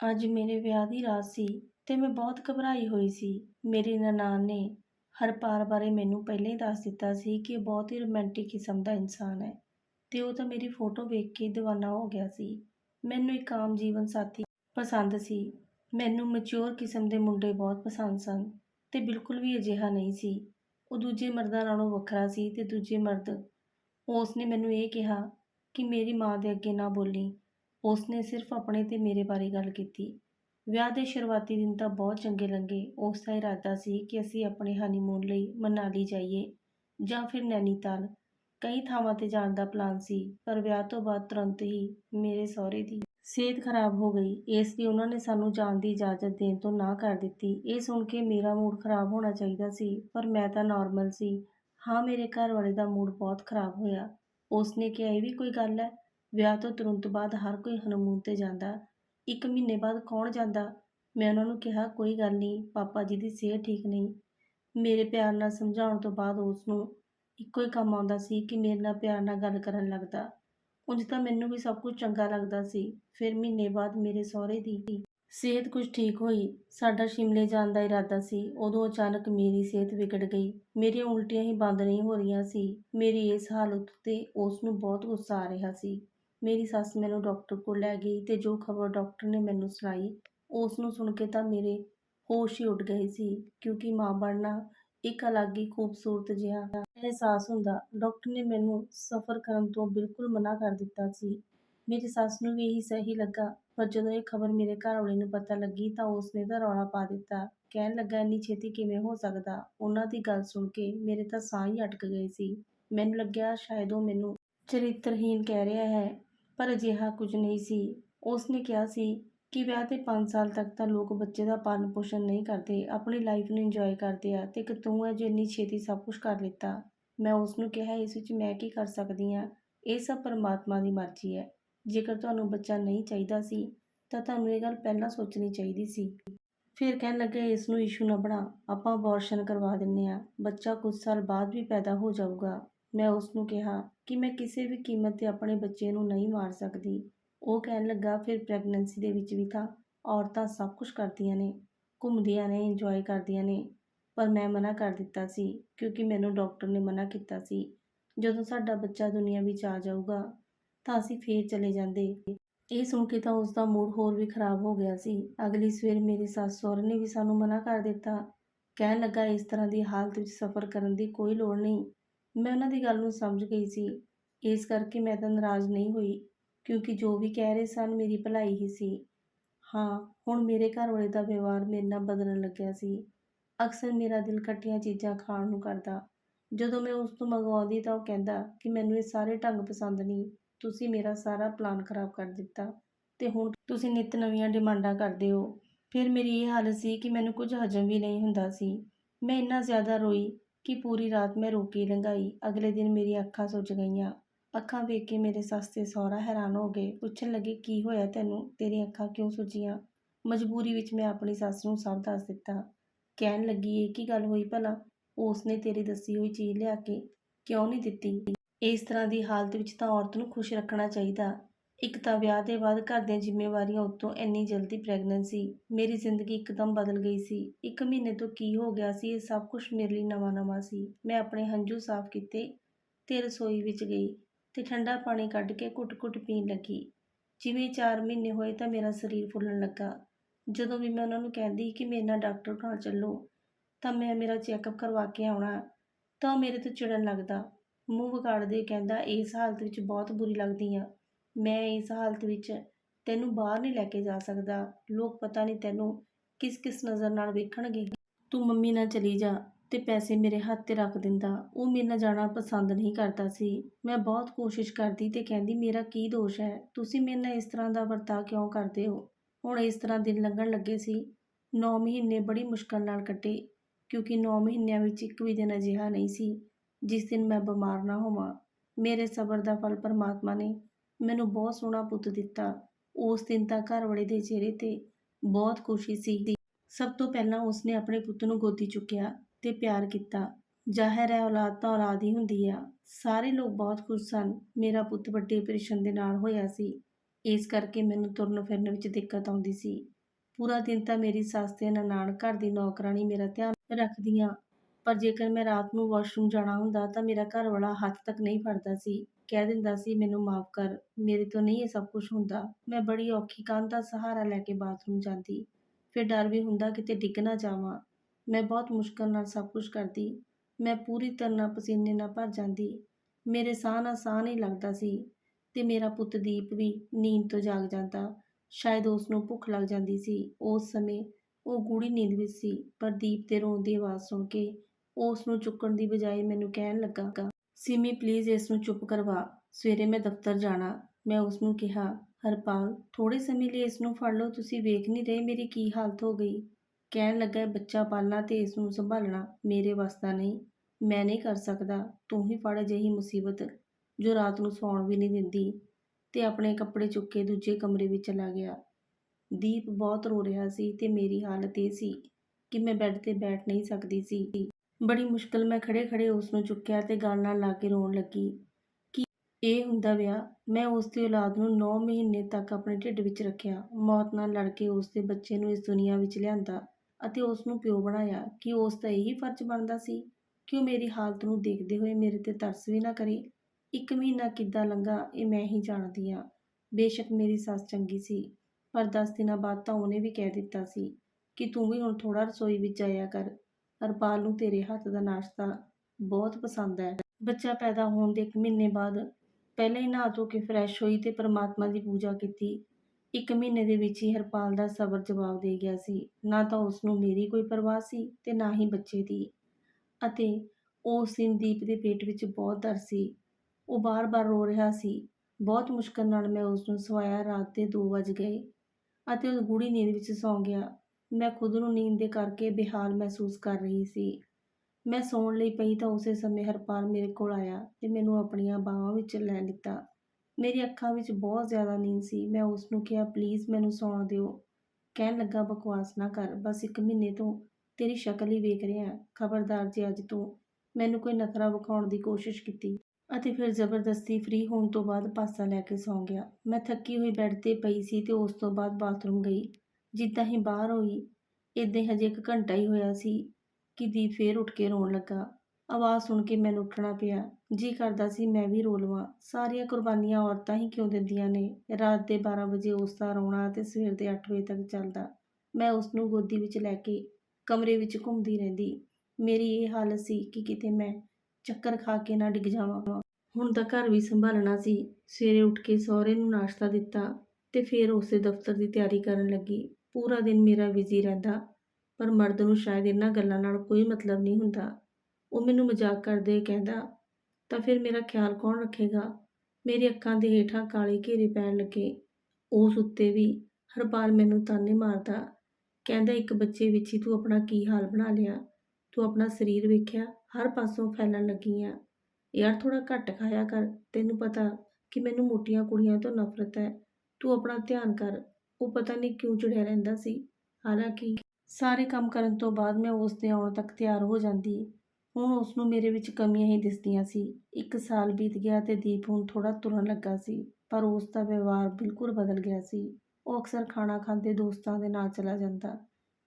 ਅੱਜ ਮੇਰੇ ਵਿਆਹ ਦੀ ਰਾਤ ਸੀ ਤੇ ਮੈਂ ਬਹੁਤ ਘਬਰਾਈ ਹੋਈ ਸੀ। ਮੇਰੀ ਨਨਾਣ ਨੇ ਹਰਪਾਲ ਬਾਰੇ ਮੈਨੂੰ ਪਹਿਲਾਂ ਹੀ ਦੱਸ ਦਿੱਤਾ ਸੀ ਕਿ ਇਹ ਬਹੁਤ ਹੀ ਰੋਮਾਂਟਿਕ ਕਿਸਮ ਦਾ ਇਨਸਾਨ ਹੈ ਤੇ ਉਹ ਤਾਂ ਮੇਰੀ ਫੋਟੋ ਵੇਖ ਕੇ دیਵਾਨਾ ਹੋ ਗਿਆ ਸੀ। ਮੈਨੂੰ ਇੱਕ ਆਮ ਜੀਵਨ ਸਾਥੀ ਪਸੰਦ ਸੀ। ਮੈਨੂੰ ਮੈਚੁਰ ਕਿਸਮ ਦੇ ਮੁੰਡੇ ਬਹੁਤ ਪਸੰਦ ਸਨ ਤੇ ਬਿਲਕੁਲ ਵੀ ਅਜਿਹਾ ਨਹੀਂ ਸੀ। ਉਹ ਦੂਜੇ ਮਰਦਾਂ ਨਾਲੋਂ ਵੱਖਰਾ ਸੀ ਤੇ ਦੂਜੇ ਮਰਦ, ਉਸ ਨੇ ਮੈਨੂੰ ਇਹ ਕਿਹਾ ਕਿ ਮੇਰੀ ਮਾਂ ਦੇ ਅੱਗੇ ਨਾ ਬੋਲੀ। ਉਸ ਨੇ ਸਿਰਫ ਆਪਣੇ ਤੇ ਮੇਰੇ ਬਾਰੇ ਗੱਲ ਕੀਤੀ। ਵਿਆਹ ਦੇ ਸ਼ੁਰੂਆਤੀ ਦਿਨ ਤਾਂ ਬਹੁਤ ਚੰਗੇ ਲੰਘੇ। ਉਸ ਦਾ ਇਰਾਦਾ ਸੀ ਕਿ ਅਸੀਂ ਆਪਣੇ ਹਨੀਮੂਨ ਲਈ ਮਨਾਲੀ ਜਾਈਏ ਜਾਂ ਫਿਰ ਨੈਨੀਤਾਲ। ਕਈ ਥਾਵਾਂ ਤੇ ਜਾਣ ਦਾ ਪਲਾਨ ਸੀ, ਪਰ ਵਿਆਹ ਤੋਂ ਬਾਅਦ ਤੁਰੰਤ ਹੀ ਮੇਰੇ ਸਹੁਰੇ ਦੀ ਸਿਹਤ ਖਰਾਬ ਹੋ ਗਈ। ਇਸ ਲਈ ਉਹਨਾਂ ਨੇ ਸਾਨੂੰ ਜਾਣ ਦੀ ਇਜਾਜ਼ਤ ਦੇਣ ਤੋਂ ਨਾ ਕਰ ਦਿੱਤੀ। ਇਹ ਸੁਣ ਕੇ ਮੇਰਾ ਮੂਡ ਖਰਾਬ ਹੋਣਾ ਚਾਹੀਦਾ ਸੀ, ਪਰ ਮੈਂ ਤਾਂ ਨਾਰਮਲ ਸੀ। ਹਾਂ, ਮੇਰੇ ਘਰ ਵਾਲੇ ਦਾ ਮੂਡ ਬਹੁਤ ਖਰਾਬ ਹੋਇਆ। ਉਸ ਨੇ ਕਿਹਾ, ਇਹ ਵੀ ਕੋਈ ਗੱਲ ਹੈ? ਵਿਆਹ ਤੋਂ ਤੁਰੰਤ ਬਾਅਦ ਹਰ ਕੋਈ ਹਨੀਮੂਨ ਤੇ ਜਾਂਦਾ। ਇੱਕ ਮਹੀਨੇ ਬਾਅਦ ਕੌਣ ਜਾਂਦਾ? ਮੈਂ ਉਹਨਾਂ ਨੂੰ ਕਿਹਾ, ਕੋਈ ਗੱਲ ਨਹੀਂ, ਪਾਪਾ ਜੀ ਦੀ ਸਿਹਤ ਠੀਕ ਨਹੀਂ। ਮੇਰੇ ਪਿਆਰ ਨਾਲ ਸਮਝਾਉਣ ਤੋਂ ਬਾਅਦ ਉਸ ਨੂੰ ਇੱਕੋ ਹੀ ਕੰਮ ਆਉਂਦਾ ਸੀ ਕਿ ਮੇਰੇ ਨਾਲ ਪਿਆਰ ਨਾਲ ਗੱਲ ਕਰਨ ਲੱਗਦਾ। ਉਂਝ ਤਾਂ ਮੈਨੂੰ ਵੀ ਸਭ ਕੁਝ ਚੰਗਾ ਲੱਗਦਾ ਸੀ। ਫਿਰ ਮਹੀਨੇ ਬਾਅਦ ਮੇਰੇ ਸਹੁਰੇ ਦੀ ਸਿਹਤ ਕੁਝ ਠੀਕ ਹੋਈ। ਸਾਡਾ ਸ਼ਿਮਲੇ ਜਾਣ ਦਾ ਇਰਾਦਾ ਸੀ। ਉਦੋਂ ਅਚਾਨਕ ਮੇਰੀ ਸਿਹਤ ਵਿਗੜ ਗਈ। ਮੇਰੀਆਂ ਉਲਟੀਆਂ ਹੀ ਬੰਦ ਨਹੀਂ ਹੋ ਰਹੀਆਂ ਸੀ। ਮੇਰੀ ਇਸ ਹਾਲਤ ਤੇ ਉਸ ਨੂੰ ਬਹੁਤ ਗੁੱਸਾ ਆ ਰਿਹਾ ਸੀ। ਮੇਰੀ ਸੱਸ ਮੈਨੂੰ ਡਾਕਟਰ ਕੋਲ ਲੈ ਗਈ ਤੇ ਜੋ ਖਬਰ ਡਾਕਟਰ ਨੇ ਮੈਨੂੰ ਸੁਣਾਈ ਉਸ ਨੂੰ ਸੁਣ ਕੇ ਤਾਂ ਮੇਰੇ ਹੋਸ਼ ਹੀ ਉੱਡ ਗਏ ਸੀ, ਕਿਉਂਕਿ ਮਾਂ ਬਣਨਾ ਇੱਕ ਅਲੱਗ ਹੀ ਖੂਬਸੂਰਤ ਜਿਹਾ ਅਹਿਸਾਸ ਹੁੰਦਾ। ਡਾਕਟਰ ਨੇ ਮੈਨੂੰ ਸਫ਼ਰ ਕਰਨ ਤੋਂ ਬਿਲਕੁਲ ਮਨਾ ਕਰ ਦਿੱਤਾ ਸੀ। ਮੇਰੀ ਸੱਸ ਨੂੰ ਵੀ ਇਹੀ ਸਹੀ ਲੱਗਾ, ਪਰ ਜਦੋਂ ਇਹ ਖਬਰ ਮੇਰੇ ਘਰ ਵਾਲੇ ਨੂੰ ਪਤਾ ਲੱਗੀ ਤਾਂ ਉਸਨੇ ਤਾਂ ਰੌਲਾ ਪਾ ਦਿੱਤਾ। ਕਹਿਣ ਲੱਗਾ, ਇੰਨੀ ਛੇਤੀ ਕਿਵੇਂ ਹੋ ਸਕਦਾ? ਉਹਨਾਂ ਦੀ ਗੱਲ ਸੁਣ ਕੇ ਮੇਰੇ ਤਾਂ ਸਾਹ ਹੀ ਅਟਕ ਗਏ ਸੀ। ਮੈਨੂੰ ਲੱਗਿਆ, ਸ਼ਾਇਦ ਉਹ ਮੈਨੂੰ ਚਰਿੱਤਰਹੀਣ ਕਹਿ ਰਿਹਾ ਹੈ। ਪਰ ਅਜਿਹਾ ਕੁਝ ਨਹੀਂ ਸੀ। ਉਸਨੇ ਕਿਹਾ ਸੀ ਕਿ ਵਿਆਹ ਤੇ 5 ਸਾਲ ਤੱਕ ਤਾਂ ਲੋਕ ਬੱਚੇ ਦਾ ਪਾਲਣ ਪੋਸ਼ਣ ਨਹੀਂ ਕਰਦੇ, ਆਪਣੀ ਲਾਈਫ ਨੂੰ ਇੰਜੋਏ ਕਰਦੇ ਆ ਤੇ ਇੱਕ ਤੂੰ ਹੈ ਜੋ ਇੰਨੀ ਛੇਤੀ ਸਭ ਕੁਝ ਕਰ ਲਿੱਤਾ। ਮੈਂ ਉਸ ਨੂੰ ਕਿਹਾ, ਇਸ ਵਿੱਚ ਮੈਂ ਕੀ ਕਰ ਸਕਦੀ ਆ ਇਹ ਸਭ ਪਰਮਾਤਮਾ ਦੀ ਮਰਜ਼ੀ ਹੈ। ਜੇਕਰ ਤੁਹਾਨੂੰ ਬੱਚਾ ਨਹੀਂ ਚਾਹੀਦਾ ਸੀ, ਤਾਂ ਤੁਹਾਨੂੰ ਇਹ ਗੱਲ ਪਹਿਲਾਂ ਸੋਚਣੀ ਚਾਹੀਦੀ ਸੀ। ਫਿਰ ਕਹਿਣ ਲੱਗਾ, ਇਸ ਨੂੰ ਇਸ਼ੂ ਨਾ ਬਣਾ। ਆਪਾਂ ਅਬੋਰਸ਼ਨ ਕਰਵਾ ਦਿੰਨੇ ਆ ਬੱਚਾ ਕੁਝ ਸਾਲ ਬਾਅਦ ਵੀ ਪੈਦਾ ਹੋ ਜਾਊਗਾ। ਮੈਂ ਉਸ ਨੂੰ ਕਿਹਾ ਕਿ ਮੈਂ ਕਿਸੇ ਵੀ ਕੀਮਤ ਤੇ ਆਪਣੇ ਬੱਚੇ ਨੂੰ ਨਹੀਂ ਮਾਰ ਸਕਦੀ। ਉਹ ਕਹਿਣ ਲੱਗਾ, ਫਿਰ ਪ੍ਰੈਗਨੈਂਸੀ ਦੇ ਵਿੱਚ ਵੀ ਤਾਂ ਔਰਤਾਂ ਸਭ ਕੁਝ ਕਰਦੀਆਂ ਨੇ, ਘੁੰਮਦੀਆਂ ਨੇ ਇੰਜੋਏ ਕਰਦੀਆਂ ਨੇ। ਪਰ ਮੈਂ ਮਨਾ ਕਰ ਦਿੱਤਾ ਸੀ, ਕਿਉਂਕਿ ਮੈਨੂੰ ਡਾਕਟਰ ਨੇ ਮਨਾ ਕੀਤਾ ਸੀ। ਜਦੋਂ ਸਾਡਾ ਬੱਚਾ ਦੁਨੀਆ ਵਿੱਚ ਆ ਜਾਊਗਾ, ਤਾਂ ਅਸੀਂ ਫੇਰ ਚਲੇ ਜਾਂਦੇ। ਇਹ ਸੁਣ ਕੇ ਤਾਂ ਉਸ ਦਾ ਮੂਡ ਹੋਰ ਵੀ ਖਰਾਬ ਹੋ ਗਿਆ ਸੀ। ਅਗਲੀ ਸਵੇਰ ਮੇਰੇ ਸੱਸ ਸਹੁਰੇ ਨੇ ਵੀ ਸਾਨੂੰ ਮਨਾ ਕਰ ਦਿੱਤਾ। ਕਹਿਣ ਲੱਗਾ, ਇਸ ਤਰ੍ਹਾਂ ਦੀ ਹਾਲਤ ਵਿੱਚ ਸਫ਼ਰ ਕਰਨ ਦੀ ਕੋਈ ਲੋੜ ਨਹੀਂ। ਮੈਂ ਉਹਨਾਂ ਦੀ ਗੱਲ ਨੂੰ ਸਮਝ ਗਈ ਸੀ। ਇਸ ਕਰਕੇ ਮੈਂ ਤਾਂ ਨਾਰਾਜ਼ ਨਹੀਂ ਹੋਈ, ਕਿਉਂਕਿ ਜੋ ਵੀ ਕਹਿ ਰਹੇ ਸਨ ਮੇਰੀ ਭਲਾਈ ਹੀ ਸੀ। ਹਾਂ, ਹੁਣ ਮੇਰੇ ਘਰ ਵਾਲੇ ਦਾ ਵਿਵਹਾਰ ਮੇਰੇ ਨਾਲ ਬਦਲਣ ਲੱਗਿਆ ਸੀ। ਅਕਸਰ ਮੇਰਾ ਦਿਲ ਖੱਟੀਆਂ ਚੀਜ਼ਾਂ ਖਾਣ ਨੂੰ ਕਰਦਾ। ਜਦੋਂ ਮੈਂ ਉਸ ਤੋਂ ਮੰਗਵਾਉਂਦੀ ਤਾਂ ਉਹ ਕਹਿੰਦਾ ਕਿ ਮੈਨੂੰ ਇਹ ਸਾਰੇ ਢੰਗ ਪਸੰਦ ਨਹੀਂ, ਤੁਸੀਂ ਮੇਰਾ ਸਾਰਾ ਪਲਾਨ ਖਰਾਬ ਕਰ ਦਿੱਤਾ ਤੇ ਹੁਣ ਤੁਸੀਂ ਨਿਤ ਨਵੀਆਂ ਡਿਮਾਂਡਾਂ ਕਰਦੇ ਹੋ। ਫਿਰ ਮੇਰੀ ਇਹ ਹਾਲਤ ਸੀ ਕਿ ਮੈਨੂੰ ਕੁਝ ਹਜਮ ਵੀ ਨਹੀਂ ਹੁੰਦਾ ਸੀ। ਮੈਂ ਇੰਨਾ ਜ਼ਿਆਦਾ ਰੋਈ ਕਿ ਪੂਰੀ ਰਾਤ ਮੈਂ ਰੋ ਕੇ ਲੰਘਾਈ। ਅਗਲੇ ਦਿਨ ਮੇਰੀਆਂ ਅੱਖਾਂ ਸੁੱਜ ਗਈਆਂ। ਅੱਖਾਂ ਵੇਖ ਕੇ ਮੇਰੇ ਸੱਸ ਤੇ ਸਹੁਰਾ ਹੈਰਾਨ ਹੋ ਗਏ। ਪੁੱਛਣ ਲੱਗੇ, ਕੀ ਹੋਇਆ ਤੈਨੂੰ? ਤੇਰੀਆਂ ਅੱਖਾਂ ਕਿਉਂ ਸੁੱਜੀਆਂ? ਮਜਬੂਰੀ ਵਿੱਚ ਮੈਂ ਆਪਣੀ ਸੱਸ ਨੂੰ ਸਭ ਦੱਸ ਦਿੱਤਾ। ਕਹਿਣ ਲੱਗੀ, ਇਹ ਕੀ ਗੱਲ ਹੋਈ ਭਲਾ? ਉਸਨੇ ਤੇਰੀ ਦੱਸੀ ਹੋਈ ਚੀਜ਼ ਲਿਆ ਕੇ ਕਿਉਂ ਨਹੀਂ ਦਿੱਤੀ? ਇਸ ਤਰ੍ਹਾਂ ਦੀ ਹਾਲਤ ਵਿੱਚ ਤਾਂ ਔਰਤ ਨੂੰ ਖੁਸ਼ ਰੱਖਣਾ ਚਾਹੀਦਾ। ਇੱਕ ਤਾਂ ਵਿਆਹ ਦੇ ਬਾਅਦ ਘਰ ਦੀਆਂ ਜ਼ਿੰਮੇਵਾਰੀਆਂ ਉੱਤੋਂ ਇੰਨੀ ਜਲਦੀ ਪ੍ਰੈਗਨੈਂਸੀ ਮੇਰੀ ਜ਼ਿੰਦਗੀ ਇੱਕਦਮ ਬਦਲ ਗਈ ਸੀ। ਇੱਕ ਮਹੀਨੇ ਤੋਂ ਕੀ ਹੋ ਗਿਆ ਸੀ, ਇਹ ਸਭ ਕੁਝ ਮੇਰੇ ਲਈ ਨਵਾਂ-ਨਵਾਂ ਸੀ। ਮੈਂ ਆਪਣੇ ਹੰਝੂ ਸਾਫ਼ ਕੀਤੇ ਤੇ ਰਸੋਈ ਵਿੱਚ ਗਈ ਤੇ ਠੰਡਾ ਪਾਣੀ ਕੱਢ ਕੇ ਘੁੱਟ-ਘੁੱਟ ਪੀਣ ਲੱਗੀ। ਜਿਵੇਂ 4 ਮਹੀਨੇ ਹੋਏ ਤਾਂ ਮੇਰਾ ਸਰੀਰ ਫੁੱਲਣ ਲੱਗਾ। ਜਦੋਂ ਵੀ ਮੈਂ ਉਹਨਾਂ ਨੂੰ ਕਹਿੰਦੀ ਕਿ ਮੇਰੇ ਨਾਲ ਡਾਕਟਰ ਕੋਲ ਚੱਲੋ, ਤਾਂ ਮੈਂ ਮੇਰਾ ਚੈੱਕਅਪ ਕਰਵਾ ਕੇ ਆਉਣਾ, ਤਾਂ ਉਹ ਮੇਰੇ ਤੋਂ ਚਿੜਨ ਲੱਗਦਾ। ਮੂੰਹ ਵਿਗਾੜਦੇ ਕਹਿੰਦਾ, ਇਸ ਹਾਲਤ ਵਿੱਚ ਬਹੁਤ ਬੁਰੀ ਲੱਗਦੀ ਆ। ਮੈਂ ਇਸ ਹਾਲਤ ਵਿੱਚ ਤੈਨੂੰ ਬਾਹਰ ਨਹੀਂ ਲੈ ਕੇ ਜਾ ਸਕਦਾ। ਲੋਕ ਪਤਾ ਨਹੀਂ ਤੈਨੂੰ ਕਿਸ ਕਿਸ ਨਜ਼ਰ ਨਾਲ ਵੇਖਣਗੇ। ਤੂੰ ਮੰਮੀ ਨਾਲ ਚਲੀ ਜਾ ਤੇ ਪੈਸੇ ਮੇਰੇ ਹੱਥ ਤੇ ਰੱਖ ਦਿੰਦਾ। ਉਹ ਮੇਰੇ ਨਾਲ ਜਾਣਾ ਪਸੰਦ ਨਹੀਂ ਕਰਦਾ ਸੀ। ਮੈਂ ਬਹੁਤ ਕੋਸ਼ਿਸ਼ ਕਰਦੀ ਤੇ ਕਹਿੰਦੀ, ਮੇਰਾ ਕੀ ਦੋਸ਼ ਹੈ? ਤੁਸੀਂ ਮੇਰੇ ਨਾਲ ਇਸ ਤਰ੍ਹਾਂ ਦਾ ਵਰਤਾਅ ਕਿਉਂ ਕਰਦੇ ਹੋ? ਹੁਣ ਇਸ ਤਰ੍ਹਾਂ ਦਿਨ ਲੰਘਣ ਲੱਗੇ ਸੀ। 9 ਮਹੀਨੇ ਬੜੀ ਮੁਸ਼ਕਲ ਨਾਲ ਕੱਟੇ, ਕਿਉਂਕਿ 9 ਮਹੀਨਿਆਂ ਵਿੱਚ ਇੱਕ ਵੀ ਦਿਨ ਅਜਿਹਾ ਨਹੀਂ ਸੀ, ਜਿਸ ਦਿਨ ਮੈਂ ਬਿਮਾਰ ਨਾ ਹੋਵਾਂ। ਮੇਰੇ ਸਬਰ ਦਾ ਫਲ ਪਰਮਾਤਮਾ ਨੇ ਮੈਨੂੰ ਬਹੁਤ ਸੋਹਣਾ ਪੁੱਤ ਦਿੱਤਾ। ਉਸ ਦਿਨ ਤਾਂ ਘਰ ਵਾਲੇ ਦੇ ਚਿਹਰੇ ਤੇ ਬਹੁਤ ਖੁਸ਼ੀ ਸੀ। ਸਭ ਤੋਂ ਪਹਿਲਾਂ ਉਸਨੇ ਆਪਣੇ ਪੁੱਤ ਨੂੰ ਗੋਦੀ ਚੁੱਕਿਆ ਤੇ ਪਿਆਰ ਕੀਤਾ। ਜ਼ਾਹਿਰ ਹੈ ਔਲਾਦ ਤਾਂ ਔਲਾਦ ਹੀ ਹੁੰਦੀ ਆ। ਸਾਰੇ ਲੋਕ ਬਹੁਤ ਖੁਸ਼ ਸਨ। ਮੇਰਾ ਪੁੱਤ ਵੱਡੇ ਆਪਰੇਸ਼ਨ ਦੇ ਨਾਲ ਹੋਇਆ ਸੀ। ਇਸ ਕਰਕੇ ਮੈਨੂੰ ਤੁਰਨ ਫਿਰਨ ਵਿੱਚ ਦਿੱਕਤ ਆਉਂਦੀ ਸੀ। ਪੂਰਾ ਦਿਨ ਤਾਂ ਮੇਰੀ ਸੱਸ ਤੇ ਨਨਾਣ ਘਰ ਦੀ ਨੌਕਰਾਣੀ ਮੇਰਾ ਧਿਆਨ ਰੱਖਦੀਆਂ। ਪਰ ਜੇਕਰ ਮੈਂ ਰਾਤ ਨੂੰ ਵਾਸ਼ਰੂਮ ਜਾਣਾ ਹੁੰਦਾ ਤਾਂ ਮੇਰਾ ਘਰ ਵਾਲਾ ਹੱਥ ਤੱਕ ਨਹੀਂ ਫੜਦਾ ਸੀ। ਕਹਿ ਦਿੰਦਾ ਸੀ, ਮੈਨੂੰ ਮਾਫ ਕਰ, ਮੇਰੇ ਤੋਂ ਨਹੀਂ ਇਹ ਸਭ ਕੁਝ ਹੁੰਦਾ। ਮੈਂ ਬੜੀ ਔਖੀ ਕੰਧ ਦਾ ਸਹਾਰਾ ਲੈ ਕੇ ਬਾਥਰੂਮ ਜਾਂਦੀ। ਫਿਰ ਡਰ ਵੀ ਹੁੰਦਾ ਕਿਤੇ ਡਿੱਗ ਨਾ ਜਾਵਾਂ। ਮੈਂ ਬਹੁਤ ਮੁਸ਼ਕਲ ਨਾਲ ਸਭ ਕੁਝ ਕਰਦੀ। ਮੈਂ ਪੂਰੀ ਤਰ੍ਹਾਂ ਪਸੀਨੇ ਨਾਲ ਭਰ ਜਾਂਦੀ। ਮੇਰੇ ਸਾਹ ਨਾਲ ਸਾਹ ਨਹੀਂ ਲੱਗਦਾ ਸੀ ਤੇ ਮੇਰਾ ਪੁੱਤ ਦੀਪ ਵੀ ਨੀਂਦ ਤੋਂ ਜਾਗ ਜਾਂਦਾ। ਸ਼ਾਇਦ ਉਸ ਨੂੰ ਭੁੱਖ ਲੱਗ ਜਾਂਦੀ ਸੀ। ਉਸ ਸਮੇਂ ਉਹ ਗੂੜੀ ਨੀਂਦ ਵਿੱਚ ਸੀ, ਪਰ ਦੀਪ ਦੇ ਰੋਣ ਦੀ ਆਵਾਜ਼ ਸੁਣ ਕੇ ਉਸ ਨੂੰ ਚੁੱਕਣ ਦੀ ਬਜਾਏ ਮੈਨੂੰ ਕਹਿਣ ਲੱਗਾ ਸਿਮੀ ਪਲੀਜ਼ ਇਸ ਨੂੰ ਚੁੱਪ ਕਰਵਾ। ਸਵੇਰੇ ਮੈਂ ਦਫ਼ਤਰ ਜਾਣਾ। ਮੈਂ ਉਸ ਨੂੰ ਕਿਹਾ, ਹਰਪਾਲ ਥੋੜੇ ਸਮੇਂ ਲਈ ਇਸ ਨੂੰ ਫੜ ਲਓ। ਤੁਸੀਂ ਵੇਖ ਨਹੀਂ ਰਹੇ ਮੇਰੀ ਕੀ ਹਾਲਤ ਹੋ ਗਈ। ਕਹਿਣ ਲੱਗਾ, ਬੱਚਾ ਪਾਲਣਾ ਤੇ ਇਸ ਨੂੰ ਸੰਭਾਲਣਾ ਮੇਰੇ ਵਾਸਤਾ ਨਹੀਂ। ਮੈਂ ਨਹੀਂ ਕਰ ਸਕਦਾ। ਤੂੰ ਹੀ ਫੜ ਅਜਿਹੀ ਮੁਸੀਬਤ ਜੋ ਰਾਤ ਨੂੰ ਸੌਣ ਵੀ ਨਹੀਂ ਦਿੰਦੀ। ਤੇ ਆਪਣੇ ਕੱਪੜੇ ਚੁੱਕ ਕੇ ਦੂਜੇ ਕਮਰੇ ਵਿੱਚ ਚਲਾ ਗਿਆ। ਦੀਪ ਬਹੁਤ ਰੋ ਰਿਹਾ ਸੀ ਤੇ ਮੇਰੀ ਹਾਲਤ ਇਹ ਸੀ ਕਿ ਮੈਂ ਬੈੱਡ ਤੇ ਬੈਠ ਨਹੀਂ ਸਕਦੀ ਸੀ। ਬੜੀ ਮੁਸ਼ਕਲ ਮੈਂ ਖੜੇ ਖੜੇ ਉਸ ਨੂੰ ਚੁੱਕਿਆ ਤੇ ਗਲ ਨਾਲ ਲਾ ਕੇ ਰੋਣ ਲੱਗੀ। ਕਿ ਇਹ ਹੁੰਦਾ ਵਿਆਹ? ਮੈਂ ਉਸ ਦੀ ਔਲਾਦ ਨੂੰ 9 ਮਹੀਨੇ ਤੱਕ ਆਪਣੇ ਢਿੱਡ ਵਿੱਚ ਰੱਖਿਆ। ਮੌਤ ਨਾਲ ਲੜ ਕੇ ਉਸ ਦੇ ਬੱਚੇ ਨੂੰ ਇਸ ਦੁਨੀਆ ਵਿੱਚ ਲਿਆਂਦਾ ਅਤੇ ਉਸ ਨੂੰ ਪਿਓ ਬਣਾਇਆ। ਕਿ ਉਸ ਦਾ ਇਹੀ ਫਰਜ਼ ਬਣਦਾ ਸੀ? ਕਿ ਉਹ ਮੇਰੀ ਹਾਲਤ ਨੂੰ ਦੇਖਦੇ ਹੋਏ ਮੇਰੇ ਤੇ ਤਰਸ ਵੀ ਨਾ ਕਰੇ? ਇੱਕ ਮਹੀਨਾ ਕਿੱਦਾਂ ਲੰਘਾ, ਇਹ ਮੈਂ ਹੀ ਜਾਣਦੀ ਹਾਂ। ਬੇਸ਼ੱਕ ਮੇਰੀ ਸੱਸ ਚੰਗੀ ਸੀ, ਪਰ 10 ਦਿਨਾਂ ਬਾਅਦ ਤਾਂ ਉਹਨੇ ਵੀ ਕਹਿ ਦਿੱਤਾ ਸੀ ਕਿ ਤੂੰ ਵੀ ਹੁਣ ਥੋੜਾ ਰਸੋਈ ਵਿੱਚ ਜਾਇਆ ਕਰ। ਹਰਪਾਲ ਨੂੰ ਤੇਰੇ ਹੱਥ ਦਾ ਨਾਸ਼ਤਾ ਬਹੁਤ ਪਸੰਦ ਹੈ। ਬੱਚਾ ਪੈਦਾ ਹੋਣ ਦੇ ਇੱਕ ਮਹੀਨੇ ਬਾਅਦ ਪਹਿਲਾਂ ਹੀ ਨਹਾ ਧੋ ਕੇ ਫਰੈਸ਼ ਹੋਈ ਤੇ ਪ੍ਰਮਾਤਮਾ ਦੀ ਪੂਜਾ ਕੀਤੀ। ਇੱਕ ਮਹੀਨੇ ਦੇ ਵਿੱਚ ਹੀ ਹਰਪਾਲ ਦਾ ਸਬਰ ਜਵਾਬ ਦੇ ਗਿਆ ਸੀ। ਨਾ ਤਾਂ ਉਸ ਨੂੰ ਮੇਰੀ ਕੋਈ ਪਰਵਾਹ ਸੀ ਤੇ ਨਾ ਹੀ ਬੱਚੇ ਦੀ। ਅਤੇ ਉਸ ਦਿਨ ਦੀਪ ਦੇ ਪੇਟ ਵਿੱਚ ਬਹੁਤ ਦਰਦ ਸੀ। ਉਹ ਬਾਰ-ਬਾਰ ਰੋ ਰਿਹਾ ਸੀ। ਬਹੁਤ ਮੁਸ਼ਕਲ ਨਾਲ ਮੈਂ ਉਸ ਨੂੰ ਸਵਾਇਆ, ਰਾਤ ਦੇ 2 ਵਜ ਗਏ ਅਤੇ ਉਹ ਗੂੜੀ ਨੀਂਦ ਵਿੱਚ ਸੌਂ ਗਿਆ। ਮੈਂ ਖੁਦ ਨੂੰ ਨੀਂਦ ਦੇ ਕਰਕੇ ਬੇਹਾਲ ਮਹਿਸੂਸ ਕਰ ਰਹੀ ਸੀ। ਮੈਂ ਸੌਣ ਲਈ ਪਈ ਤਾਂ ਉਸੇ ਸਮੇਂ ਹਰਪਾਲ ਮੇਰੇ ਕੋਲ ਆਇਆ ਤੇ ਮੈਨੂੰ ਆਪਣੀਆਂ ਬਾਹਾਂ ਵਿੱਚ ਲੈ ਲਿੱਤਾ। ਮੇਰੀ ਅੱਖਾਂ ਵਿੱਚ ਬਹੁਤ ਜ਼ਿਆਦਾ ਨੀਂਦ ਸੀ। ਮੈਂ ਉਸ ਨੂੰ ਕਿਹਾ, ਪਲੀਜ਼ ਮੈਨੂੰ ਸੌਣ ਦਿਓ। ਕਹਿਣ ਲੱਗਾ, ਬਕਵਾਸ ਨਾ ਕਰ। ਬਸ ਇੱਕ ਮਹੀਨੇ ਤੋਂ ਤੇਰੀ ਸ਼ਕਲ ਹੀ ਵੇਖ ਰਿਹਾ। ਖਬਰਦਾਰ ਜੇ ਅੱਜ ਤੋਂ ਮੈਨੂੰ ਕੋਈ ਨਖਰਾ ਵਿਖਾਉਣ ਦੀ ਕੋਸ਼ਿਸ਼ ਕੀਤੀ ਅਤੇ ਫਿਰ ਜ਼ਬਰਦਸਤੀ ਫ੍ਰੀ ਹੋਣ ਤੋਂ ਬਾਅਦ ਪਾਸਾ ਲੈ ਕੇ ਸੌਂ ਗਿਆ। ਮੈਂ ਥੱਕੀ ਹੋਈ ਬੈੱਡ ਤੇ ਪਈ ਸੀ ਤੇ ਉਸ ਤੋਂ ਬਾਅਦ ਬਾਥਰੂਮ ਗਈ। ਜਿੱਦਾਂ ਹੀ ਬਾਹਰ ਹੋਈ, ਇੱਦਾਂ ਹੀ ਹਜੇ ਇੱਕ ਘੰਟਾ ਹੀ ਹੋਇਆ ਸੀ ਕਿ ਦੀਪ ਫੇਰ ਉੱਠ ਕੇ ਰੋਣ ਲੱਗਾ। ਆਵਾਜ਼ ਸੁਣ ਕੇ ਮੈਨੂੰ ਉੱਠਣਾ ਪਿਆ। ਜੀ ਕਰਦਾ ਸੀ, ਮੈਂ ਵੀ ਰੋ ਲਵਾਂ। ਸਾਰੀਆਂ ਕੁਰਬਾਨੀਆਂ ਔਰਤਾਂ ਹੀ ਕਿਉਂ ਦਿੰਦੀਆਂ ਨੇ? ਰਾਤ ਦੇ 12 ਵਜੇ ਉਸ ਦਾ ਰੋਣਾ ਤੇ ਸਵੇਰ ਦੇ 8 ਵਜੇ ਤੱਕ ਚੱਲਦਾ। ਮੈਂ ਉਸ ਨੂੰ ਗੋਦੀ ਵਿੱਚ ਲੈ ਕੇ ਕਮਰੇ ਵਿੱਚ ਘੁੰਮਦੀ ਰਹਿੰਦੀ। ਮੇਰੀ ਇਹ ਹਾਲਤ ਸੀ ਕਿ ਕਿਤੇ ਮੈਂ ਚੱਕਰ ਖਾ ਕੇ ਨਾ ਡਿੱਗ ਜਾਵਾਂ। ਹੁਣ ਤਾਂ ਘਰ ਵੀ ਸੰਭਾਲਣਾ ਸੀ। ਸਵੇਰੇ ਉੱਠ ਕੇ ਸਹੁਰੇ ਨੂੰ ਨਾਸ਼ਤਾ ਦਿੱਤਾ ਤੇ ਫਿਰ ਉਸੇ ਦਫ਼ਤਰ ਦੀ ਤਿਆਰੀ ਕਰਨ ਲੱਗੀ। ਪੂਰਾ ਦਿਨ ਮੇਰਾ ਬਿਜ਼ੀ ਰਹਿੰਦਾ, ਪਰ ਮਰਦ ਨੂੰ ਸ਼ਾਇਦ ਇਹਨਾਂ ਗੱਲਾਂ ਨਾਲ ਕੋਈ ਮਤਲਬ ਨਹੀਂ ਹੁੰਦਾ। ਉਹ ਮੈਨੂੰ ਮਜ਼ਾਕ ਕਰਦੇ ਕਹਿੰਦਾ, ਤਾਂ ਫਿਰ ਮੇਰਾ ਖਿਆਲ ਕੌਣ ਰੱਖੇਗਾ? ਮੇਰੀ ਅੱਖਾਂ ਦੇ ਹੇਠਾਂ ਕਾਲੇ ਘੇਰੇ ਪੈਣ ਲੱਗੇ। ਉਸ ਉੱਤੇ ਵੀ ਹਰਪਾਲ ਮੈਨੂੰ ਤਾਨੇ ਮਾਰਦਾ, ਕਹਿੰਦਾ, ਇੱਕ ਬੱਚੇ ਵਿੱਚ ਹੀ ਤੂੰ ਆਪਣਾ ਕੀ ਹਾਲ ਬਣਾ ਲਿਆ? ਤੂੰ ਆਪਣਾ ਸਰੀਰ ਵੇਖਿਆ? ਹਰ ਪਾਸੋਂ ਫੈਲਣ ਲੱਗੀ ਆ ਯਾਰ ਥੋੜਾ ਘੱਟ ਖਾਇਆ ਕਰ। ਤੈਨੂੰ ਪਤਾ ਕਿ ਮੈਨੂੰ ਮੋਟੀਆਂ ਕੁੜੀਆਂ ਤੋਂ ਨਫ਼ਰਤ ਹੈ। ਤੂੰ ਆਪਣਾ ਧਿਆਨ ਕਰ। ਉਹ ਪਤਾ ਨਹੀਂ ਕਿਉਂ ਚੜਿਆ ਰਹਿੰਦਾ ਸੀ। ਹਾਲਾਂਕਿ ਸਾਰੇ ਕੰਮ ਕਰਨ ਤੋਂ ਬਾਅਦ ਮੈਂ ਉਸ ਦੇ ਆਉਣ ਤੱਕ ਤਿਆਰ ਹੋ ਜਾਂਦੀ। ਹੁਣ ਉਸ ਨੂੰ ਮੇਰੇ ਵਿੱਚ ਕਮੀਆਂ ਹੀ ਦਿਸਦੀਆਂ ਸੀ। ਇੱਕ ਸਾਲ ਬੀਤ ਗਿਆ ਤੇ ਦੀਪ ਹੁਣ ਥੋੜਾ ਤੁਰਨ ਲੱਗਾ ਸੀ, ਪਰ ਉਸ ਦਾ ਵਿਵਹਾਰ ਬਿਲਕੁਲ ਬਦਲ ਗਿਆ ਸੀ। ਉਹ ਅਕਸਰ ਖਾਣਾ ਖਾਂਦੇ ਦੋਸਤਾਂ ਦੇ ਨਾਲ ਚਲਾ ਜਾਂਦਾ।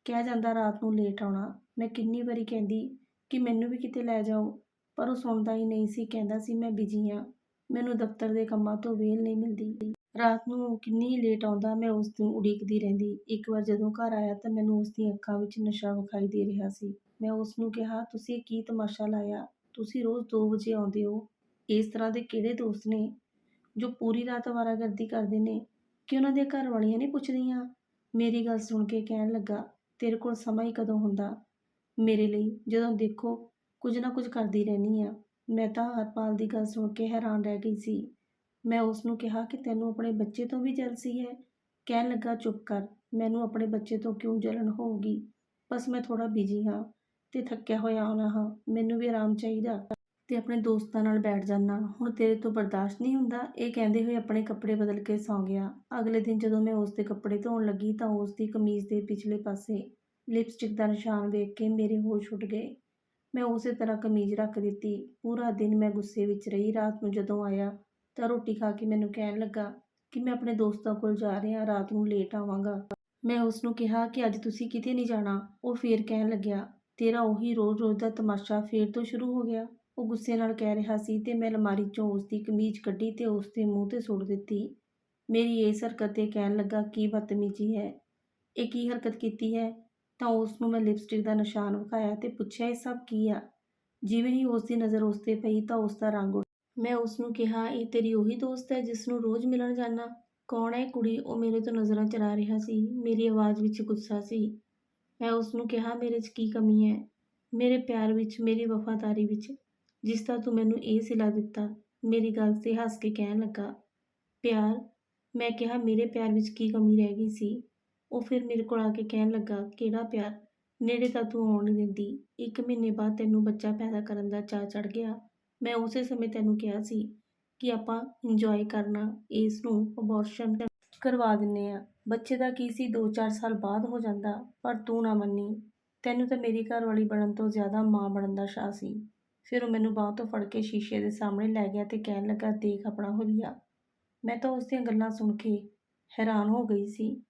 ਕਹਿ ਜਾਂਦਾ ਰਾਤ ਨੂੰ ਲੇਟ ਆਉਣਾ। ਮੈਂ ਕਿੰਨੀ ਵਾਰੀ ਕਹਿੰਦੀ ਕਿ ਮੈਨੂੰ ਵੀ ਕਿਤੇ ਲੈ ਜਾਓ, ਪਰ ਉਹ ਸੁਣਦਾ ਹੀ ਨਹੀਂ ਸੀ। ਕਹਿੰਦਾ ਸੀ, ਮੈਂ ਬਿਜ਼ੀ ਹਾਂ। ਮੈਨੂੰ ਦਫ਼ਤਰ ਦੇ ਕੰਮਾਂ ਤੋਂ ਵੇਲ ਨਹੀਂ ਮਿਲਦੀ। ਰਾਤ ਨੂੰ ਕਿੰਨੀ ਲੇਟ ਆਉਂਦਾ, ਮੈਂ ਉਸ ਨੂੰ ਉਡੀਕਦੀ ਰਹਿੰਦੀ। ਇੱਕ ਵਾਰ ਜਦੋਂ ਘਰ ਆਇਆ ਤਾਂ ਮੈਨੂੰ ਉਸ ਦੀਆਂ ਅੱਖਾਂ ਵਿੱਚ ਨਸ਼ਾ ਵਿਖਾਈ ਦੇ ਰਿਹਾ ਸੀ। ਮੈਂ ਉਸ ਨੂੰ ਕਿਹਾ, ਤੁਸੀਂ ਇਹ ਕੀ ਤਮਾਸ਼ਾ ਲਾਇਆ? ਤੁਸੀਂ ਰੋਜ਼ 2 ਵਜੇ ਆਉਂਦੇ ਹੋ। ਇਸ ਤਰ੍ਹਾਂ ਦੇ ਕਿਹੜੇ ਦੋਸਤ ਨੇ ਜੋ ਪੂਰੀ ਰਾਤ ਅਵਾਰਾਗਰਦੀ ਕਰਦੇ ਨੇ? ਕਿ ਉਹਨਾਂ ਦੀਆਂ ਘਰ ਵਾਲੀਆਂ ਨਹੀਂ ਪੁੱਛਦੀਆਂ? ਮੇਰੀ ਗੱਲ ਸੁਣ ਕੇ ਕਹਿਣ ਲੱਗਾ, ਤੇਰੇ ਕੋਲ ਸਮਾਂ ਹੀ ਕਦੋਂ ਹੁੰਦਾ? ਮੇਰੇ ਲਈ, ਜਦੋਂ ਦੇਖੋ, ਕੁਝ ਨਾ ਕੁਝ ਕਰਦੀ ਰਹਿੰਦੀ ਆ ਮੈਂ ਤਾਂ ਹਰਪਾਲ ਦੀ ਗੱਲ ਸੁਣ ਕੇ ਹੈਰਾਨ ਰਹਿ ਗਈ ਸੀ। ਮੈਂ ਉਸ ਨੂੰ ਕਿਹਾ ਕਿ ਤੈਨੂੰ ਆਪਣੇ ਬੱਚੇ ਤੋਂ ਵੀ ਜਲਸੀ ਹੈ। ਕਹਿਣ ਲੱਗਾ, ਚੁੱਪ ਕਰ, ਮੈਨੂੰ ਆਪਣੇ ਬੱਚੇ ਤੋਂ ਕਿਉਂ ਜਲਣ ਹੋਊਗੀ? ਬਸ ਮੈਂ ਥੋੜਾ ਬਿਜ਼ੀ ਹਾਂ ਤੇ ਥੱਕਿਆ ਹੋਇਆ ਆਉਣਾ ਹਾਂ, ਮੈਨੂੰ ਵੀ ਆਰਾਮ ਚਾਹੀਦਾ ਤੇ ਆਪਣੇ ਦੋਸਤਾਂ ਨਾਲ ਬੈਠ ਜਾਣਾ ਹੁਣ ਤੇਰੇ ਤੋਂ ਬਰਦਾਸ਼ਤ ਨਹੀਂ ਹੁੰਦਾ। ਇਹ ਕਹਿੰਦੇ ਹੋਏ ਆਪਣੇ ਕੱਪੜੇ ਬਦਲ ਕੇ ਸੌਂ ਗਿਆ। ਅਗਲੇ ਦਿਨ ਜਦੋਂ ਮੈਂ ਉਸ ਦੇ ਕੱਪੜੇ ਧੋਣ ਲੱਗੀ ਤਾਂ ਉਸ ਦੀ ਕਮੀਜ਼ ਦੇ ਪਿਛਲੇ ਪਾਸੇ ਲਿਪਸਟਿਕ ਦਾ ਨਿਸ਼ਾਨ ਵੇਖ ਕੇ ਮੇਰੇ ਹੋਸ਼ ਉੱਡ ਗਏ। ਮੈਂ ਉਸੇ ਤਰ੍ਹਾਂ ਕਮੀਜ਼ ਰੱਖ ਦਿੱਤੀ। ਪੂਰਾ ਦਿਨ ਮੈਂ ਗੁੱਸੇ ਵਿੱਚ ਰਹੀ। ਰਾਤ ਨੂੰ ਜਦੋਂ ਆਇਆ ਤਾਂ ਰੋਟੀ ਖਾ ਕੇ ਮੈਨੂੰ ਕਹਿਣ ਲੱਗਾ ਕਿ ਮੈਂ ਆਪਣੇ ਦੋਸਤਾਂ ਕੋਲ ਜਾ ਰਿਹਾ ਰਾਤ ਨੂੰ ਲੇਟ ਆਵਾਂਗਾ। ਮੈਂ ਉਸ ਨੂੰ ਕਿਹਾ ਕਿ ਅੱਜ ਤੁਸੀਂ ਕਿਤੇ ਨਹੀਂ ਜਾਣਾ। ਉਹ ਫੇਰ ਕਹਿਣ ਲੱਗਿਆ, ਤੇਰਾ ਉਹੀ ਰੋਜ਼-ਰੋਜ਼ ਦਾ ਤਮਾਸ਼ਾ ਫੇਰ ਤੋਂ ਸ਼ੁਰੂ ਹੋ ਗਿਆ। ਉਹ ਗੁੱਸੇ ਨਾਲ ਕਹਿ ਰਿਹਾ ਸੀ ਤੇ ਮੈਂ ਅਲਮਾਰੀ 'ਚੋਂ ਉਸ ਦੀ ਕਮੀਜ਼ ਕੱਢੀ ਤੇ ਉਸ ਦੇ ਮੂੰਹ ਤੇ ਸੁੱਟ ਦਿੱਤੀ। ਮੇਰੀ ਇਸ ਹਰਕਤ 'ਤੇ ਕਹਿਣ ਲੱਗਾ, ਕੀ ਬਦਤਮੀਜ਼ੀ ਹੈ? ਇਹ ਕੀ ਹਰਕਤ ਕੀਤੀ ਹੈ? ਤਾਂ ਉਸ ਨੂੰ ਮੈਂ ਲਿਪਸਟਿਕ ਦਾ ਨਿਸ਼ਾਨ ਵਿਖਾਇਆ ਤੇ ਪੁੱਛਿਆ, ਇਹ ਸਭ ਕੀ ਆ? ਜਿਵੇਂ ਹੀ ਉਸ ਦੀ ਨਜ਼ਰ ਉਸ 'ਤੇ ਪਈ ਤਾਂ ਉਸ ਦਾ ਰੰਗ ਉੱਡ ਮੈਂ ਉਸ ਨੂੰ ਕਿਹਾ, ਇਹ ਤੇਰੀ ਉਹੀ ਦੋਸਤ ਹੈ ਜਿਸ ਨੂੰ ਰੋਜ਼ ਮਿਲਣ ਜਾਣਾ ਕੌਣ ਹੈ ਕੁੜੀ? ਉਹ ਮੇਰੇ ਤੋਂ ਨਜ਼ਰਾਂ ਚਰਾ ਰਿਹਾ ਸੀ। ਮੇਰੀ ਆਵਾਜ਼ ਵਿੱਚ ਗੁੱਸਾ ਸੀ। ਮੈਂ ਉਸ ਨੂੰ ਕਿਹਾ, ਮੇਰੇ 'ਚ ਕੀ ਕਮੀ ਹੈ? ਮੇਰੇ ਪਿਆਰ ਵਿੱਚ, ਮੇਰੀ ਵਫਾਦਾਰੀ ਵਿੱਚ, ਜਿਸ ਦਾ ਤੂੰ ਮੈਨੂੰ ਇਹ ਸਿਲਾ ਦਿੱਤਾ। ਮੇਰੀ ਗੱਲ 'ਤੇ ਹੱਸ ਕੇ ਕਹਿਣ ਲੱਗਾ, ਪਿਆਰ, ਮੈਂ ਕਿਹਾ ਮੇਰੇ ਪਿਆਰ ਵਿੱਚ ਕੀ ਕਮੀ ਰਹਿ ਗਈ ਸੀ? ਉਹ ਫਿਰ ਮੇਰੇ ਕੋਲ ਆ ਕੇ ਕਹਿਣ ਲੱਗਾ, ਕਿਹੜਾ ਪਿਆਰ? ਨੇੜੇ ਤਾਂ ਤੂੰ ਆਉਣ ਨਹੀਂ ਦਿੰਦੀ। ਇੱਕ ਮਹੀਨੇ ਬਾਅਦ ਤੈਨੂੰ ਬੱਚਾ ਪੈਦਾ ਕਰਨ ਦਾ ਚਾਅ ਚੜ ਗਿਆ। ਮੈਂ ਉਸੇ ਸਮੇਂ ਤੈਨੂੰ ਕਿਹਾ ਸੀ ਕਿ ਆਪਾਂ ਇੰਜੋਏ ਕਰਨਾ ਇਸ ਨੂੰ ਅਬੋਰਸ਼ਨ ਕਰਵਾ ਦਿੰਨੇ ਆ ਬੱਚੇ ਦਾ ਕੀ ਸੀ? 2-4 ਸਾਲ ਬਾਅਦ ਹੋ ਜਾਂਦਾ, ਪਰ ਤੂੰ ਨਾ ਮੰਨੀ। ਤੈਨੂੰ ਤਾਂ ਮੇਰੀ ਘਰ ਵਾਲੀ ਬਣਨ ਤੋਂ ਜ਼ਿਆਦਾ ਮਾਂ ਬਣਨ ਦਾ ਸ਼ਾਹ ਸੀ। ਫਿਰ ਉਹ ਮੈਨੂੰ ਬਾਹ ਤੋਂ ਫੜ ਕੇ ਸ਼ੀਸ਼ੇ ਦੇ ਸਾਹਮਣੇ ਲੈ ਗਿਆ ਤੇ ਕਹਿਣ ਲੱਗਾ, ਦੇਖ ਆਪਣਾ ਹੁਲੀਆ। ਮੈਂ ਤਾਂ ਉਸ ਦੀਆਂ ਗੱਲਾਂ ਸੁਣ ਕੇ ਹੈਰਾਨ ਹੋ ਗਈ ਸੀ।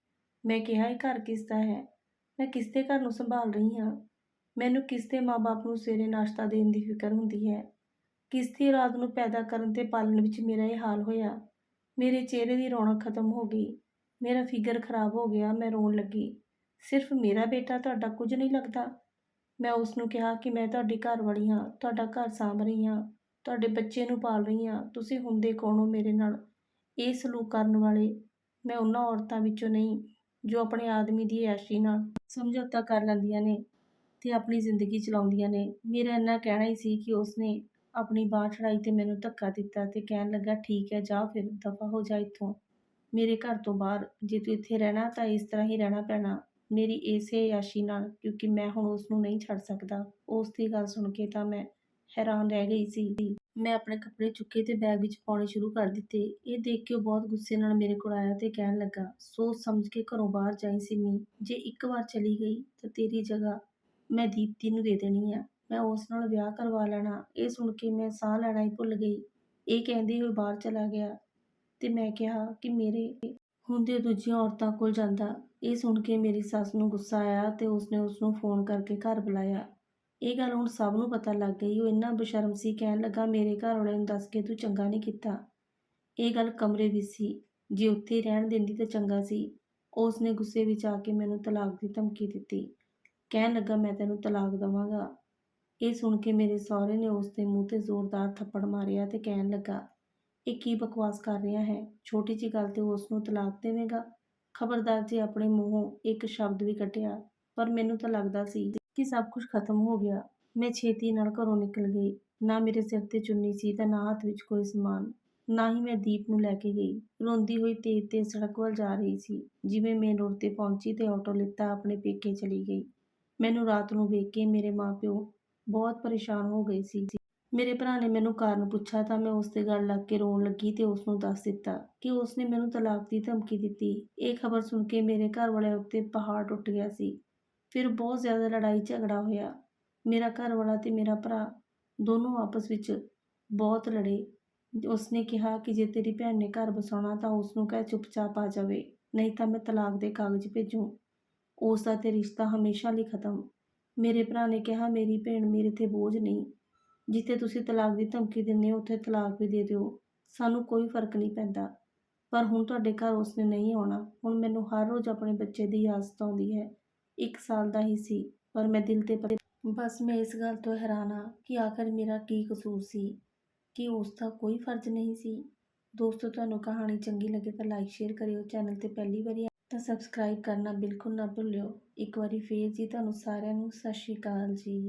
ਮੈਂ ਕਿਹਾ, ਇਹ ਘਰ ਕਿਸ ਦਾ ਹੈ? ਮੈਂ ਕਿਸ ਦੇ ਘਰ ਨੂੰ ਸੰਭਾਲ ਰਹੀ ਹਾਂ? ਮੈਨੂੰ ਕਿਸ ਦੇ ਮਾਪੇ ਨੂੰ ਸਵੇਰੇ ਨਾਸ਼ਤਾ ਦੇਣ ਦੀ ਫਿਕਰ ਹੁੰਦੀ ਹੈ? ਕਿਸ ਦੀ ਔਲਾਦ ਨੂੰ ਪੈਦਾ ਕਰਨ ਤੇ ਪਾਲਣ ਵਿੱਚ ਮੇਰਾ ਇਹ ਹਾਲ ਹੋਇਆ। ਮੇਰੇ ਚਿਹਰੇ ਦੀ ਰੌਣਕ ਖਤਮ ਹੋ ਗਈ। ਮੇਰਾ ਫਿਗਰ ਖਰਾਬ ਹੋ ਗਿਆ। ਮੈਂ ਰੋਣ ਲੱਗੀ। ਸਿਰਫ ਮੇਰਾ ਬੇਟਾ ਤੁਹਾਡਾ ਕੁਝ ਨਹੀਂ ਲੱਗਦਾ। ਮੈਂ ਉਸ ਨੂੰ ਕਿਹਾ ਕਿ ਮੈਂ ਤੁਹਾਡੀ ਘਰ ਵਾਲੀ ਹਾਂ। ਤੁਹਾਡਾ ਘਰ ਸਾਂਭ ਰਹੀ ਹਾਂ। ਤੁਹਾਡੇ ਬੱਚੇ ਨੂੰ ਪਾਲ ਰਹੀ ਹਾਂ। ਤੁਸੀਂ ਹੁੰਦੇ ਕੌਣ ਹੋ ਮੇਰੇ ਨਾਲ? ਇਹ ਸਲੂਕ ਕਰਨ ਵਾਲੇ। ਮੈਂ ਉਹਨਾਂ ਔਰਤਾਂ ਵਿੱਚੋਂ ਨਹੀਂ, ਜੋ ਆਪਣੇ ਆਦਮੀ ਦੀ ਐਸ਼ੀ ਨਾਲ ਸਮਝੌਤਾ ਕਰ ਲੈਂਦੀਆਂ ਨੇ ਤੇ ਆਪਣੀ ਜ਼ਿੰਦਗੀ ਚਲਾਉਂਦੀਆਂ ਨੇ। ਮੇਰਾ ਇੰਨਾ ਕਹਿਣਾ ਹੀ ਸੀ ਕਿ ਉਸਨੇ ਆਪਣੀ ਬਾਂਹ ਚੜਾਈ ਤੇ ਮੈਨੂੰ ਧੱਕਾ ਦਿੱਤਾ ਤੇ ਕਹਿਣ ਲੱਗਾ, ਠੀਕ ਹੈ, ਜਾ ਫਿਰ, ਦਫਾ ਹੋ ਜਾ ਇੱਥੋਂ। ਮੇਰੇ ਘਰ ਤੋਂ ਬਾਹਰ, ਜੇ ਤੂੰ ਇੱਥੇ ਰਹਿਣਾ ਤਾਂ ਇਸ ਤਰ੍ਹਾਂ ਹੀ ਰਹਿਣਾ ਪੈਣਾ, ਮੇਰੀ ਇਸੇ ਯਾਸ਼ੀ ਨਾਲ, ਕਿਉਂਕਿ ਮੈਂ ਹੁਣ ਉਸ ਨੂੰ ਨਹੀਂ ਛੱਡ ਸਕਦਾ। ਉਸ ਦੀ ਗੱਲ ਸੁਣ ਕੇ ਤਾਂ ਮੈਂ ਹੈਰਾਨ ਰਹਿ ਗਈ ਸੀ। ਮੈਂ ਆਪਣੇ ਕੱਪੜੇ ਚੁੱਕੇ ਤੇ ਬੈਗ ਵਿੱਚ ਪਾਉਣੇ ਸ਼ੁਰੂ ਕਰ ਦਿੱਤੇ। ਇਹ ਦੇਖ ਕੇ ਉਹ ਬਹੁਤ ਗੁੱਸੇ ਨਾਲ ਮੇਰੇ ਕੋਲ ਆਇਆ ਤੇ ਕਹਿਣ ਲੱਗਾ, ਸੋਚ ਸਮਝ ਕੇ ਘਰੋਂ ਬਾਹਰ ਜਾਈ, ਸਿੰਮੀ। ਜੇ ਇੱਕ ਵਾਰ ਚਲੀ ਗਈ ਤਾਂ ਤੇਰੀ ਜਗ੍ਹਾ ਮੈਂ ਦੀਪਤੀ ਨੂੰ ਦੇ ਦੇਣੀ ਆ। ਮੈਂ ਉਸ ਨਾਲ ਵਿਆਹ ਕਰਵਾ ਲੈਣਾ। ਇਹ ਸੁਣ ਕੇ ਮੈਂ ਸਾਹ ਲੈਣਾ ਹੀ ਭੁੱਲ ਗਈ। ਇਹ ਕਹਿੰਦੇ ਹੋਏ ਬਾਹਰ ਚਲਾ ਗਿਆ ਤੇ ਮੈਂ ਕਿਹਾ ਕਿ ਮੇਰੇ ਹੁੰਦੇ ਦੂਜੀਆਂ ਔਰਤਾਂ ਕੋਲ ਜਾਂਦਾ। ਇਹ ਸੁਣ ਕੇ ਮੇਰੀ ਸੱਸ ਨੂੰ ਗੁੱਸਾ ਆਇਆ ਤੇ ਉਸਨੇ ਉਸ ਨੂੰ ਫੋਨ ਕਰਕੇ ਘਰ ਬੁਲਾਇਆ। ਇਹ ਗੱਲ ਹੁਣ ਸਭ ਨੂੰ ਪਤਾ ਲੱਗ ਗਈ। ਉਹ ਇੰਨਾ ਬੇਸ਼ਰਮ ਸੀ, ਕਹਿਣ ਲੱਗਾ, ਮੇਰੇ ਘਰ ਵਾਲੇ ਨੂੰ ਦੱਸ ਕੇ ਤੂੰ ਚੰਗਾ ਨਹੀਂ ਕੀਤਾ। ਇਹ ਗੱਲ ਕਮਰੇ ਵਿੱਚ ਸੀ। ਜੇ ਉੱਥੇ ਰਹਿਣ ਦਿੰਦੀ ਤਾਂ ਚੰਗਾ ਸੀ। ਉਸ ਨੇ ਗੁੱਸੇ ਵਿੱਚ ਆ ਕੇ ਮੈਨੂੰ ਤਲਾਕ ਦੀ ਧਮਕੀ ਦਿੱਤੀ। ਕਹਿਣ ਲੱਗਾ, ਮੈਂ ਤੈਨੂੰ ਤਲਾਕ ਦਵਾਂਗਾ। ਇਹ ਸੁਣ ਕੇ ਮੇਰੇ ਸਹੁਰੇ ਨੇ ਉਸ ਦੇ ਮੂੰਹ ਤੇ ਜ਼ੋਰਦਾਰ ਥੱਪੜ ਮਾਰਿਆ ਤੇ ਕਹਿਣ ਲੱਗਾ, ਇਹ ਕੀ ਬਕਵਾਸ ਕਰ ਰਿਹਾ ਹੈ? ਛੋਟੀ ਜੀ ਗੱਲ ਤੇ ਉਸ ਨੂੰ ਤਲਾਕ ਦੇਵੇਂਗਾ? ਖਬਰਦਾਰ ਜੇ ਆਪਣੇ ਮੂੰਹੋਂ ਇੱਕ ਸ਼ਬਦ ਵੀ ਕੱਟਿਆ ਪਰ ਮੈਨੂੰ ਤਾਂ ਲੱਗਦਾ ਸੀ ਕਿ ਸਭ ਕੁਝ ਖਤਮ ਹੋ ਗਿਆ। ਮੈਂ ਛੇਤੀ ਨਾਲ ਘਰੋਂ ਨਿਕਲ ਗਈ। ਨਾ ਮੇਰੇ ਸਿਰ ਤੇ ਚੁੰਨੀ ਸੀ ਤਾਂ ਨਾ ਹੱਥ ਵਿੱਚ ਕੋਈ ਸਮਾਨ। ਨਾ ਹੀ ਮੈਂ ਦੀਪ ਨੂੰ ਲੈ ਕੇ ਗਈ। ਰੋਂਦੀ ਹੋਈ ਤੇਜ਼ ਤੇਜ਼ ਸੜਕ ਵੱਲ ਜਾ ਰਹੀ ਸੀ। ਜਿਵੇਂ ਮੇਨ ਰੋਡ ਤੇ ਪਹੁੰਚੀ ਤੇ ਆਟੋ ਲਿੱਤਾ ਆਪਣੇ ਪੇਕੇ ਚਲੀ ਗਈ। ਮੈਨੂੰ ਰਾਤ ਨੂੰ ਵੇਖ ਕੇ ਮੇਰੇ ਮਾਪਿਓ ਬਹੁਤ ਪਰੇਸ਼ਾਨ ਹੋ ਗਏ ਸੀ। ਮੇਰੇ ਭਰਾ ਨੇ ਮੈਨੂੰ ਕਾਰਨ ਪੁੱਛਿਆ ਤਾਂ ਮੈਂ ਉਸ ਦੇ ਗੱਲ ਲੱਗ ਕੇ ਰੋਣ ਲੱਗੀ ਤੇ ਉਸ ਨੂੰ ਦੱਸ ਦਿੱਤਾ ਕਿ ਉਸ ਨੇ ਮੈਨੂੰ ਤਲਾਕ ਦੀ ਧਮਕੀ ਦਿੱਤੀ। ਇਹ ਖਬਰ ਸੁਣ ਕੇ ਮੇਰੇ ਘਰ ਵਾਲਿਆਂ ਉੱਤੇ ਪਹਾੜ ਟੁੱਟ ਗਿਆ ਸੀ। ਫਿਰ ਬਹੁਤ ਜ਼ਿਆਦਾ ਲੜਾਈ ਝਗੜਾ ਹੋਇਆ। ਮੇਰਾ ਘਰ ਵਾਲਾ ਤੇ ਮੇਰਾ ਭਰਾ ਦੋਨੋਂ ਆਪਸ ਵਿੱਚ ਬਹੁਤ ਲੜੇ। ਉਸਨੇ ਕਿਹਾ ਕਿ ਜੇ ਤੇਰੀ ਭੈਣ ਨੇ ਘਰ ਬਸਾਉਣਾ ਤਾਂ ਉਸ ਨੂੰ ਕਹਿ ਚੁੱਪਚਾਪ ਆ ਜਾਵੇ, ਨਹੀਂ ਤਾਂ ਮੈਂ ਤਲਾਕ ਦੇ ਕਾਗਜ਼ ਭੇਜੂ। ਉਸ ਦਾ ਤੇ ਰਿਸ਼ਤਾ ਹਮੇਸ਼ਾ ਲਈ ਖਤਮ। ਮੇਰੇ ਭਰਾ ਨੇ ਕਿਹਾ, ਮੇਰੀ ਭੈਣ ਮੇਰੇ ਤੇ ਬੋਝ ਨਹੀਂ। ਜਿੱਥੇ ਤੁਸੀਂ ਤਲਾਕ ਦੀ ਧਮਕੀ ਦਿੰਦੇ ਹੋ, ਉੱਥੇ ਤਲਾਕ ਵੀ ਦੇ ਦਿਓ। ਸਾਨੂੰ ਕੋਈ ਫ਼ਰਕ ਨਹੀਂ ਪੈਂਦਾ। ਪਰ ਹੁਣ ਤੁਹਾਡੇ ਘਰ ਉਸਨੇ ਨਹੀਂ ਆਉਣਾ। ਹੁਣ ਮੈਨੂੰ ਹਰ ਰੋਜ਼ ਆਪਣੇ ਬੱਚੇ ਦੀ ਯਾਦ ਆਉਂਦੀ ਹੈ। ਇੱਕ ਸਾਲ ਦਾ ਹੀ ਸੀ, ਪਰ ਮੈਂ ਦਿਲ ਤੇ ਬਸ ਮੈਂ ਇਸ ਗੱਲ ਤੋਂ ਹੈਰਾਨ ਹਾਂ ਕਿ ਆਖਰ ਮੇਰਾ ਕੀ ਕਸੂਰ ਸੀ, ਕਿ ਉਸ ਦਾ ਕੋਈ ਫਰਜ਼ ਨਹੀਂ ਸੀ। ਦੋਸਤੋ, ਤੁਹਾਨੂੰ ਕਹਾਣੀ ਚੰਗੀ ਲੱਗੇ ਤਾਂ ਲਾਈਕ ਸ਼ੇਅਰ ਕਰਿਓ। ਚੈਨਲ ਤੇ ਪਹਿਲੀ ਵਾਰੀ ਤਾਂ ਸਬਸਕ੍ਰਾਈਬ ਕਰਨਾ ਬਿਲਕੁਲ ਨਾ ਭੁੱਲਿਓ। ਇੱਕ ਵਾਰੀ ਫੇਰ ਜੀ ਤੁਹਾਨੂੰ ਸਾਰਿਆਂ ਨੂੰ, ਸਤਿ ਸ਼੍ਰੀ ਅਕਾਲ ਜੀ।